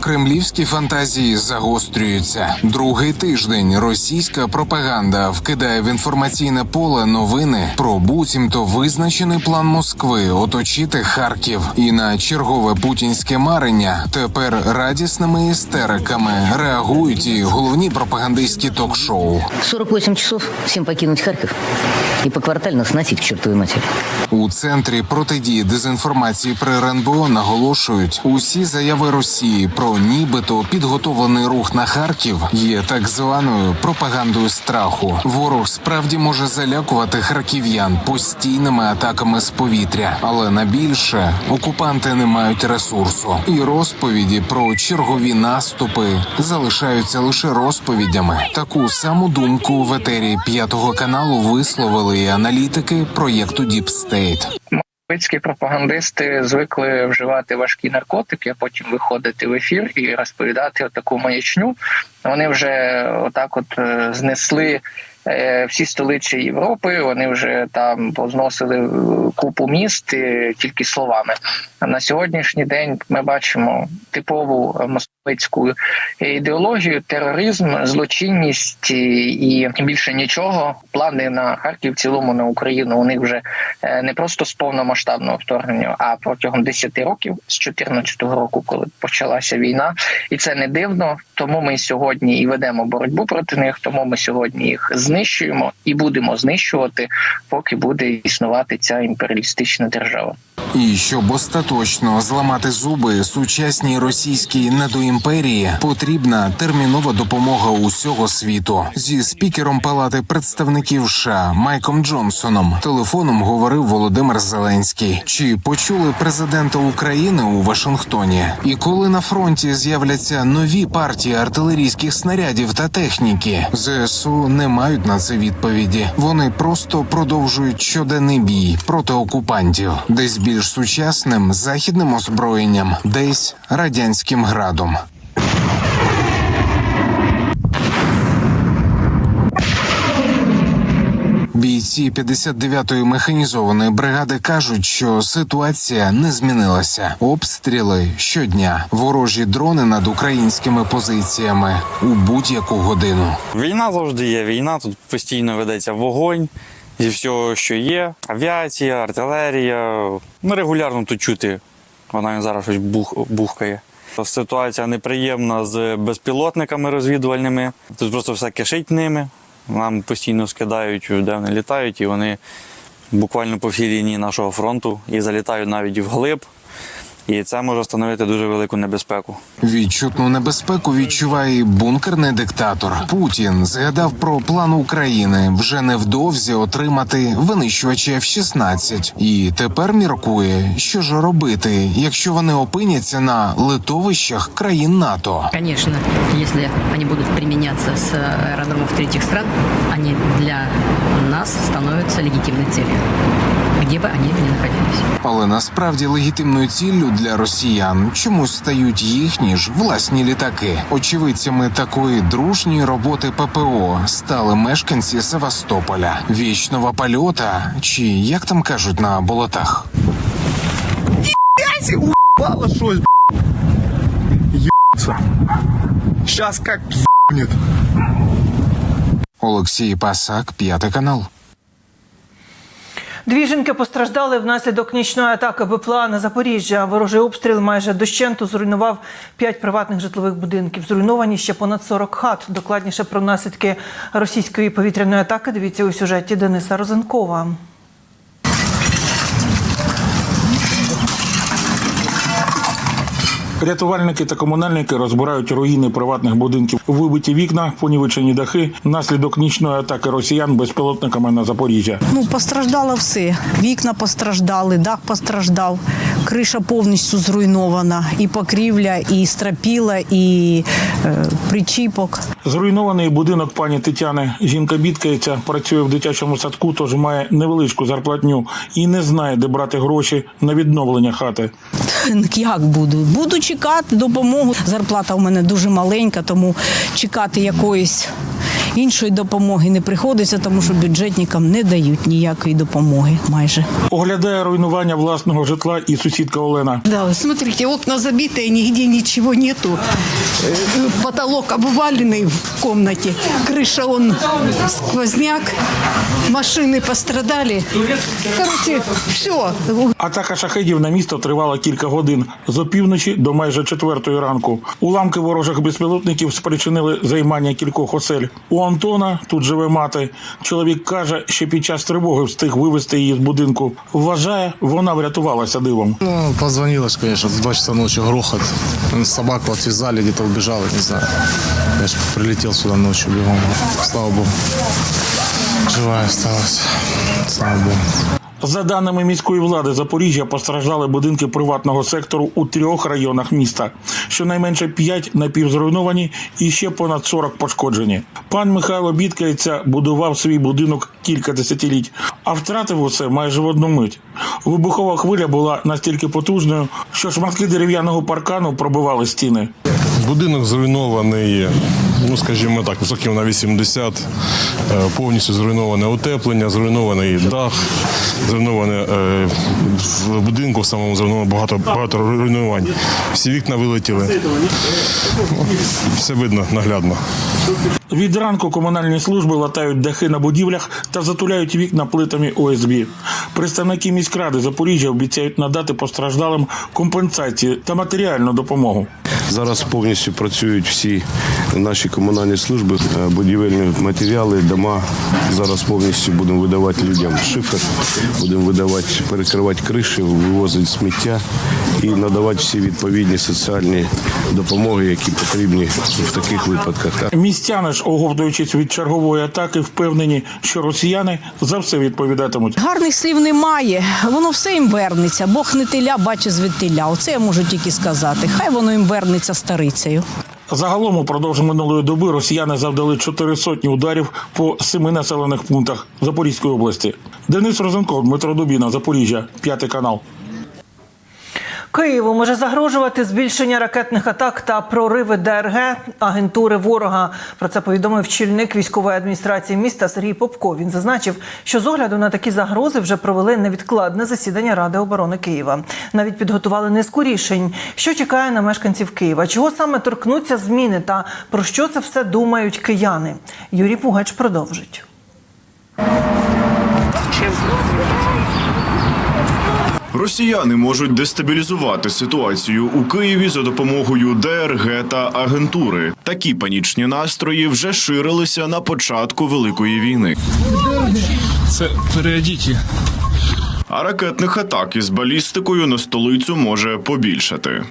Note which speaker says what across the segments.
Speaker 1: Кремлівські фантазії загострюються. Другий тиждень російська пропаганда вкидає в інформаційне поле новини про буцімто визначений план Москви оточити Харків. І на чергове путінське марення тепер радісними істериками реагують і головні пропагандистські ток-шоу.
Speaker 2: 48 часов всем покинуть Харьков и поквартально сносить к чертовой матери.
Speaker 1: У центрі протидії дезінформації при РНБО наголошують, усі заяви Росії про нібито підготовлений рух на Харків є так званою пропагандою страху. Ворог справді може залякувати харків'ян постійними атаками з повітря, але на більше окупанти не мають ресурсу, і розповіді про чергові наступи залишаються лише розповідями. Таку саму думку в етері п'ятого каналу висловили і аналітики проєкту Deep State.
Speaker 3: Московицькі пропагандисти звикли вживати важкі наркотики, а потім виходити в ефір і розповідати таку маячню. Вони вже отак, от е, знесли е, всі столиці Європи. Вони вже там позносили е, купу міст тільки словами. На сьогоднішній день ми бачимо типову московицьку ідеологію, тероризм, злочинність і і більше нічого. Плани на Харків, в цілому на Україну у них вже е, не просто з повномасштабного вторгнення, а протягом 10 років з 14 року, коли почалася війна, і це не дивно. Тому ми сьогодні і ведемо боротьбу проти них. Тому ми сьогодні їх знищуємо і будемо знищувати, поки буде існувати ця імперіалістична держава.
Speaker 1: І щоб остаточно зламати зуби сучасній російській недоімперії, потрібна термінова допомога усього світу. Зі спікером Палати представників США Майком Джонсоном телефоном говорив Володимир Зеленський. Чи почули президента України у Вашингтоні? І коли на фронті з'являться нові партії артилерійських снарядів та техніки, ЗСУ не мають на це відповіді. Вони просто продовжують щоденний бій проти окупантів, десь більш сучасним західним озброєнням, десь радянським градом. Бійці 59-ї механізованої бригади кажуть, що ситуація не змінилася. Обстріли щодня, ворожі дрони над українськими позиціями у будь-яку годину.
Speaker 4: Війна завжди є. Війна тут постійно ведеться вогонь зі всього, що є. Авіація, артилерія. Ну, регулярно тут чути. Вона зараз щось бух, бухкає. Ситуація неприємна з безпілотниками розвідувальними. Тут просто все кишить ними. Нам постійно скидають, де вони літають, і вони буквально по всій лінії нашого фронту і залітають навіть вглиб. І це може становити дуже велику небезпеку.
Speaker 1: Відчутну небезпеку відчуває і бункерний диктатор. Путін згадав про план України вже невдовзі отримати винищувачі F-16. і тепер міркує, що ж робити, якщо вони опиняться на литовищах країн НАТО.
Speaker 5: Конечно, если они будут применяться с аэродромов третьих стран, они для нас становятся легитимной целью, где бы они ни находились.
Speaker 1: Але насправді легітимною ціллю для росіян чомусь стають їхні ж власні літаки. Очевидцями такої дружньої роботи ППО стали мешканці Севастополя, вічного польота, чи як там кажуть на болотах.
Speaker 6: Упало щось, Ебаться. Сейчас как ебнет.
Speaker 1: Олексій Пасак, п'ятий канал.
Speaker 7: Дві жінки постраждали внаслідок нічної атаки БПЛА на Запоріжжя. Ворожий обстріл майже дощенту зруйнував п'ять приватних житлових будинків. Зруйновані ще понад 40 хат. Докладніше про наслідки російської повітряної атаки. Дивіться у сюжеті Дениса Розенкова.
Speaker 8: Рятувальники та комунальники розбирають руїни приватних будинків, вибиті вікна, понівечені дахи внаслідок нічної атаки росіян безпілотниками на Запоріжжя.
Speaker 9: Ну, постраждало все. Вікна постраждали, дах постраждав, криша повністю зруйнована, і покрівля, і стропіла, і е, причіпок.
Speaker 8: Зруйнований будинок пані Тетяни. Жінка бідкається, працює в дитячому садку, тож має невеличку зарплатню і не знає, де брати гроші на відновлення хати.
Speaker 9: Як буду? Буду чекати допомогу. Зарплата у мене дуже маленька, тому чекати якоїсь іншої допомоги не приходиться, тому що бюджетникам не дають ніякої допомоги майже.
Speaker 8: Оглядає руйнування власного житла і сусідка Олена.
Speaker 10: Да, смотрите, окна забитые, нигде ничего нету. Э, Потолок обваленный в комнате. Крыша, он сквозняк. Машины пострадали. Короче, все.
Speaker 8: Атака шахедів на місто тривала кілька годин з опівночі до майже четвертої ранку. Уламки ворожих безпілотників спричинили займання кількох осель. У Антона тут живе мати. Чоловік каже, що під час тривоги встиг вивезти її з будинку. Вважає, вона врятувалася дивом.
Speaker 6: Ну, позвонилась, звісно, в 2 часа ночи грохот. Собаку відв'язали, десь вбіжали, не знаю. Я ж прилетів сюди ночі бігом. Слава богу. Жива осталась. Слава богу.
Speaker 8: За даними міської влади Запоріжжя, постраждали будинки приватного сектору у трьох районах міста. Щонайменше п'ять напівзруйновані і ще понад 40 пошкоджені. Пан Михайло Бідкається будував свій будинок кілька десятиліть, а втратив усе майже в одну мить. Вибухова хвиля була настільки потужною, що шматки дерев'яного паркану пробивали стіни.
Speaker 11: Будинок зруйнований, ну скажімо так, високим на 80, е, повністю зруйноване утеплення, зруйнований дах, зруйноване е, в будинку в самому зруйновано багато, багато руйнувань. Всі вікна вилетіли. Все видно наглядно.
Speaker 8: Від ранку комунальні служби латають дахи на будівлях та затуляють вікна плитами ОСБ. Представники міськради Запоріжжя обіцяють надати постраждалим компенсації та матеріальну допомогу.
Speaker 12: Зараз повністю працюють всі наші комунальні служби, е, будівельні матеріали, дома. Зараз повністю будемо видавати людям шифер, будемо видавати, перекривати криші, вивозити сміття і надавати всі відповідні соціальні допомоги, які потрібні в таких випадках.
Speaker 8: Містяни ж, оговтуючись від чергової атаки, впевнені, що росіяни за все відповідатимуть.
Speaker 9: Гарних слів немає. Воно все їм вернеться. Бог не теля, бачить звідтиля. Оце я можу тільки сказати. Хай воно їм вернеться старицею.
Speaker 8: Загалом упродовж минулої доби росіяни завдали чотири сотні ударів по семи населених пунктах Запорізької області. Денис Розенков, Дмитро Дубіна, Запоріжжя, п'ятий канал.
Speaker 7: Києву може загрожувати збільшення ракетних атак та прориви ДРГ агентури ворога. Про це повідомив чільник військової адміністрації міста Сергій Попко. Він зазначив, що з огляду на такі загрози вже провели невідкладне засідання Ради оборони Києва. Навіть підготували низку рішень, що чекає на мешканців Києва. Чого саме торкнуться зміни та про що це все думають кияни? Юрій Пугач продовжить.
Speaker 13: Росіяни можуть дестабілізувати ситуацію у Києві за допомогою ДРГ та агентури. Такі панічні настрої вже ширилися на початку великої війни.
Speaker 6: Це переодіті.
Speaker 13: А ракетних атак із балістикою на столицю може побільшати.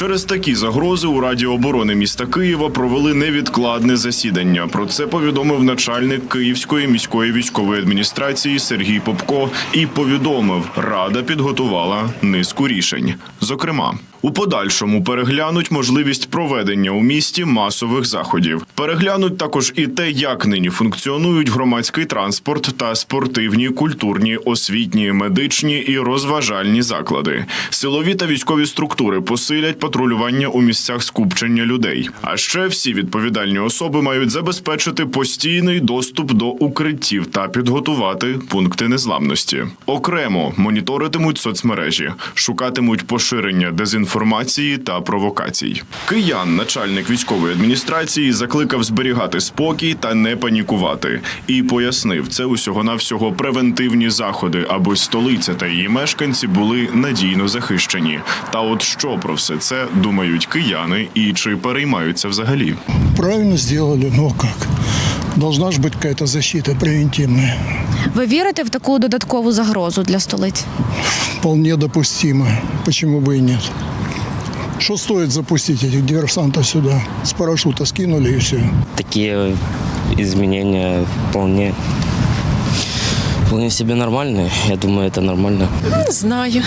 Speaker 13: Через такі загрози у Раді оборони міста Києва провели невідкладне засідання. Про це повідомив начальник Київської міської військової адміністрації Сергій Попко і повідомив, рада підготувала низку рішень. Зокрема, у подальшому переглянуть можливість проведення у місті масових заходів. Переглянуть також і те, як нині функціонують громадський транспорт та спортивні, культурні, освітні, медичні і розважальні заклади. Силові та військові структури посилять патрулювання у місцях скупчення людей. А ще всі відповідальні особи мають забезпечити постійний доступ до укриттів та підготувати пункти незламності. Окремо моніторитимуть соцмережі, шукатимуть поширення дезінформації та провокацій. Киян, начальник військової адміністрації, закликав зберігати спокій та не панікувати. І пояснив, це усього навсього превентивні заходи, аби столиця та її мешканці були надійно захищені. Та от що про все це думають кияни і чи переймаються взагалі?
Speaker 14: Правильно сделали, но как? Должна же быть какая-то защита превентивная.
Speaker 15: Ви вірите в таку додаткову загрозу для столиці?
Speaker 14: Вполне допустимо. Почему бы и нет? Что стоит запустить этих диверсантов сюда? С парашюта скинули и все.
Speaker 16: Такие изменения вполне вполне себе нормальные. Я думаю, это нормально.
Speaker 17: Не знаю.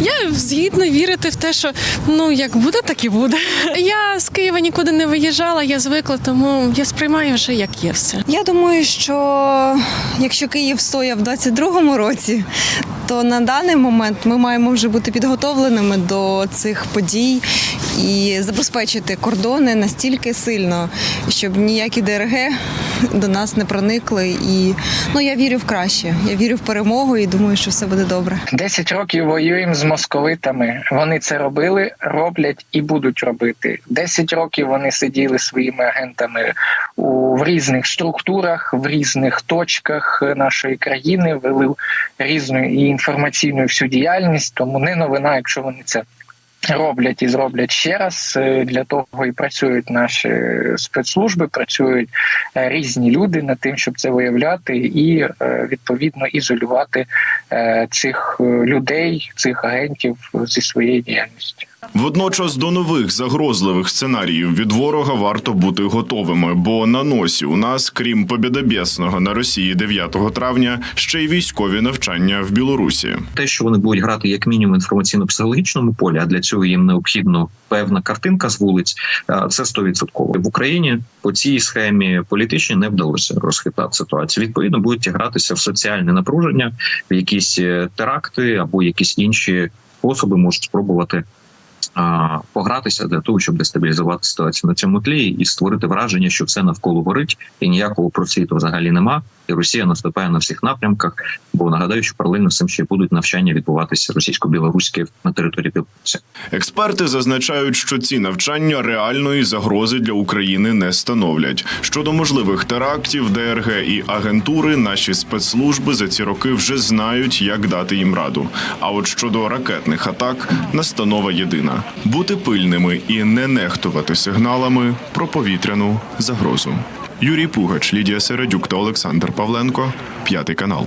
Speaker 17: Я згідно вірити в те, що ну як буде, так і буде. Я з Києва нікуди не виїжджала, я звикла, тому я сприймаю вже як є все.
Speaker 18: Я думаю, що якщо Київ стояв в 22-му році, то на даний момент ми маємо вже бути підготовленими до цих подій і забезпечити кордони настільки сильно, щоб ніякі ДРГ до нас не проникли. І ну я вірю в краще. Я вірю в перемогу і думаю, що все буде добре.
Speaker 3: Десять років воюємо з московитами. Вони це робили, роблять і будуть робити. Десять років вони сиділи своїми агентами у в різних структурах, в різних точках нашої країни, вели різну і інформаційну всю діяльність. Тому не новина, якщо вони це. Роблять і зроблять ще раз Е, для того і працюють наші спецслужби, працюють е, різні люди над тим, щоб це виявляти, і е, відповідно ізолювати цих людей, цих агентів зі своєї діяльності.
Speaker 13: Водночас до нових загрозливих сценаріїв від ворога варто бути готовими, бо на носі у нас, крім побєдобєсного на Росії 9 травня, ще й військові навчання в Білорусі.
Speaker 19: те, що вони будуть грати як мінімум інформаційно-психологічному полі, а для цього їм необхідно певна картинка з вулиць. Це 100%. в Україні по цій схемі політичній не вдалося розхитати ситуацію. Відповідно, будуть гратися в соціальне напруження, в якісь е, теракти або якісь інші способи можуть спробувати. Погратися для того, щоб дестабілізувати ситуацію на цьому тлі і створити враження, що все навколо горить, і ніякого просвіту взагалі нема. І Росія наступає на всіх напрямках. Бо нагадаю, що паралельно з цим ще будуть навчання відбуватися російсько-білоруські на території Білорусі.
Speaker 13: Експерти зазначають, що ці навчання реальної загрози для України не становлять. Щодо можливих терактів, ДРГ і агентури, наші спецслужби за ці роки вже знають, як дати їм раду. А от щодо ракетних атак, настанова єдина: бути пильними і не нехтувати сигналами про повітряну загрозу. Юрій Пугач, Лідія Середюк та Олександр Павленко, п'ятий канал.